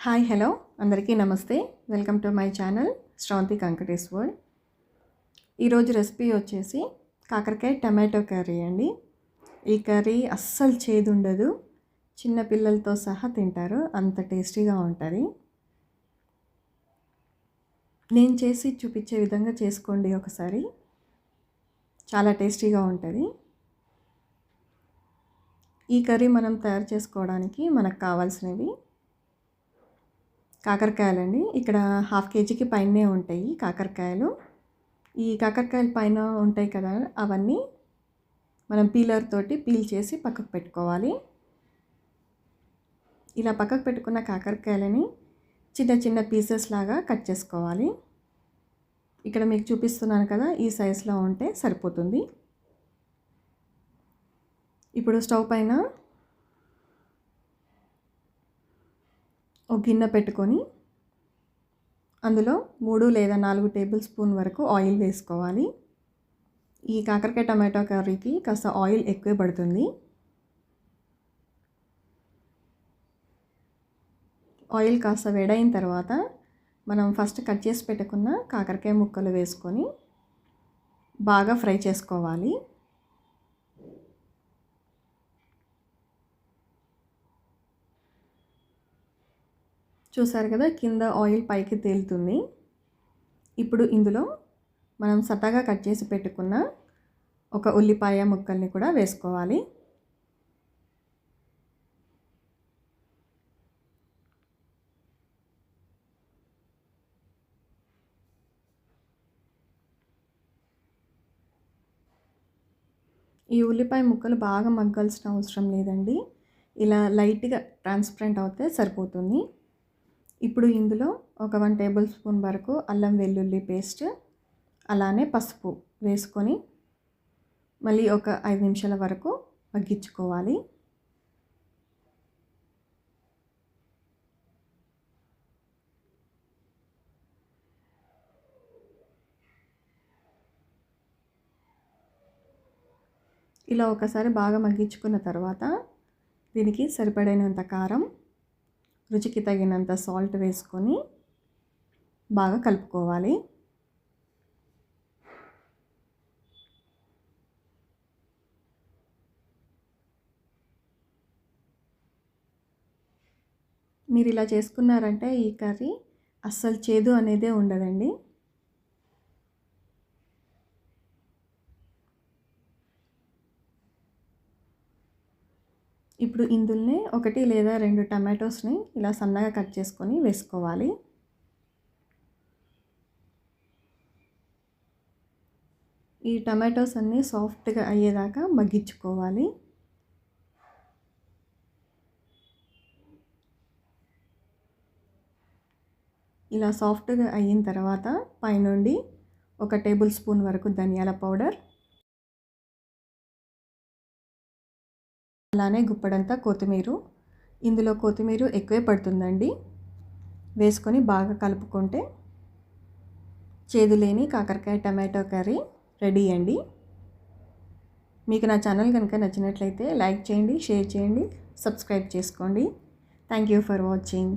Hi hello. అందరికీ నమస్తే. Welcome to my channel Sravanthi Kankatesh world. ఈరోజు రెసిపీ వచ్చేసి కాకరకాయ టమాటో కర్రీ అండి. ఈ కర్రీ అస్సలు చేదు ఉండదు చిన్నపిల్లలతో సహా తింటారు. అంత టేస్టీగా ఉంటుంది. నేను చేసి చూపించే విధంగా చేసుకోండి ఒకసారి. చాలా టేస్టీగా ఉంటుంది. ఈ కర్రీ మనం తయారు చేసుకోవడానికి మనకు కావాల్సినవి కాకరకాయలండి. ఇక్కడ హాఫ్ కేజీకి పైనే ఉంటాయి కాకరకాయలు. ఈ కాకరకాయల పైన ఉంటాయి కదా అవన్నీ మనం పీలర్ తోటి పీల్ చేసి పక్కకు పెట్టుకోవాలి. ఇలా పక్కకు పెట్టుకున్న కాకరకాయలని చిన్న చిన్న పీసెస్ లాగా కట్ చేసుకోవాలి. ఇక్కడ మీకు చూపిస్తున్నాను కదా ఈ సైజులో ఉంటే సరిపోతుంది. ఇప్పుడు స్టవ్ పైన ఒక గిన్నె పెట్టుకొని అందులో మూడు లేదా నాలుగు టేబుల్ స్పూన్ వరకు ఆయిల్ వేసుకోవాలి. ఈ కాకరకాయ టమాటో కర్రీకి కాస్త ఆయిల్ ఎక్కువే పడుతుంది. ఆయిల్ కాస్త వేడైన తర్వాత మనం ఫస్ట్ కట్ చేసి పెట్టుకున్న కాకరకాయ ముక్కలు వేసుకొని బాగా ఫ్రై చేసుకోవాలి. చూసారు కదా కింద ఆయిల్ పైకి తేలుతుంది. ఇప్పుడు ఇందులో మనం సతాగా కట్ చేసి పెట్టుకున్న ఒక ఉల్లిపాయ ముక్కల్ని కూడా వేసుకోవాలి. ఈ ఉల్లిపాయ ముక్కలు బాగా మగ్గాల్సిన అవసరం లేదండి. ఇలా లైట్గా ట్రాన్స్పరెంట్ అవుతే సరిపోతుంది. ఇప్పుడు ఇందులో ఒక వన్ టేబుల్ స్పూన్ వరకు అల్లం వెల్లుల్లి పేస్ట్ అలానే పసుపు వేసుకొని మళ్ళీ ఒక ఐదు నిమిషాల వరకు మగ్గించుకోవాలి. ఇలా ఒకసారి బాగా మగ్గించుకున్న తర్వాత దీనికి సరిపడైనంత కారం రుచికి తగినంత సాల్ట్ వేసుకొని బాగా కలుపుకోవాలి. మీరు ఇలా చేసుకున్నారంటే ఈ కర్రీ అస్సలు చేదు అనేదే ఉండదండి. ఇప్పుడు ఇందులోనే ఒకటి లేదా రెండు టమాటోస్ని ఇలా సన్నగా కట్ చేసుకొని వేసుకోవాలి. ఈ టమాటోస్ అన్నీ సాఫ్ట్గా అయ్యేదాకా మగ్గించుకోవాలి. ఇలా సాఫ్ట్గా అయిన తర్వాత పైనుండి ఒక టేబుల్ స్పూన్ వరకు ధనియాల పౌడర్ అలానే గుప్పడంతా కొత్తిమీర. ఇందులో కొత్తిమీర ఎక్కువే పడుతుందండి. వేసుకొని బాగా కలుపుకుంటే చేదు లేని కాకరకాయ టమాటో కర్రీ రెడీ అండి. మీకు నా ఛానల్ కనుక నచ్చినట్లయితే లైక్ చేయండి షేర్ చేయండి సబ్స్క్రైబ్ చేసుకోండి. Thank you for watching.